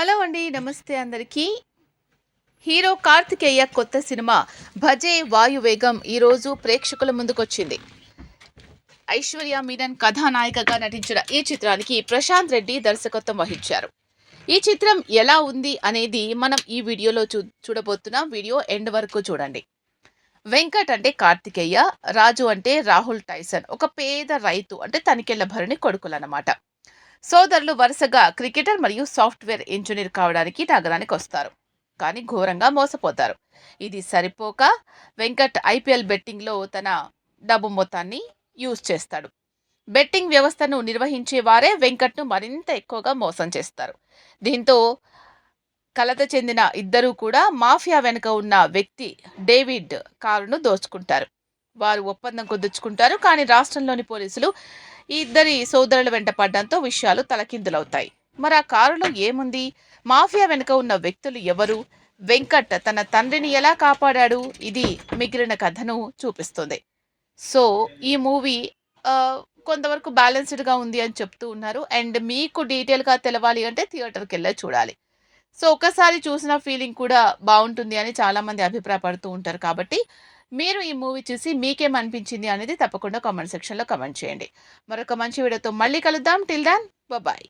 Hello అండి నమస్తే అందరికీ. హీరో కార్తికేయ కొత్త సినిమా భజే వాయువేగం ఈరోజు ప్రేక్షకుల ముందుకొచ్చింది. ఐశ్వర్య మీనన్ కథానాయికగా నటించిన ఈ చిత్రానికి ప్రశాంత్ రెడ్డి దర్శకత్వం వహించారు. ఈ చిత్రం ఎలా ఉంది అనేది మనం ఈ వీడియోలో చూ చూడబోతున్నాం వీడియో ఎండ్ వరకు చూడండి. వెంకట్ అంటే కార్తికేయ రాజు అంటే రాహుల్ టైసన్ ఒక పేద రైతు అంటే తనికెళ్ళ భరణి కొడుకులన్నమాట. సోదరులు వరుసగా క్రికెటర్ మరియు సాఫ్ట్వేర్ ఇంజనీర్ కావడానికి నగరానికి వస్తారు. కానీ ఘోరంగా మోసపోతారు. ఇది సరిపోక వెంకట్ ఐపీఎల్ బెట్టింగ్లో తన డబ్బు మొత్తాన్ని యూజ్ చేస్తాడు. బెట్టింగ్ వ్యవస్థను నిర్వహించే వారే వెంకట్ను మరింత ఎక్కువగా మోసం చేస్తారు. దీంతో కలత చెందిన ఇద్దరూ కూడా మాఫియా వెనుక ఉన్న వ్యక్తి డేవిడ్ కారును దోచుకుంటారు. వారు ఒప్పందం కుదుర్చుకుంటారు. కానీ రాష్ట్రంలోని పోలీసులు ఈ ఇద్దరి సోదరుల వెంట పడ్డంతో విషయాలు తలకిందులవుతాయి. మరి ఆ కారులో ఏముంది? మాఫియా వెనుక ఉన్న వ్యక్తులు ఎవరు? వెంకట్ తన తండ్రిని ఎలా కాపాడాడు? ఇది మిగిలిన కథను చూపిస్తుంది. సో ఈ మూవీ కొంతవరకు బ్యాలెన్స్డ్గా ఉంది అని చెప్తూ ఉన్నారు. అండ్ మీకు డీటెయిల్గా తెలవాలి అంటే థియేటర్కి వెళ్ళే చూడాలి. సో ఒకసారి చూసిన ఫీలింగ్ కూడా బాగుంటుంది అని చాలామంది అభిప్రాయపడుతూ ఉంటారు. కాబట్టి మీరు ఈ మూవీ చూసి మీకేం అనిపించింది అనేది తప్పకుండా కామెంట్ సెక్షన్లో కమెంట్ చేయండి. మరొక మంచి వీడియోతో మళ్ళీ కలుద్దాం. టిల్ దాన్ బాయ్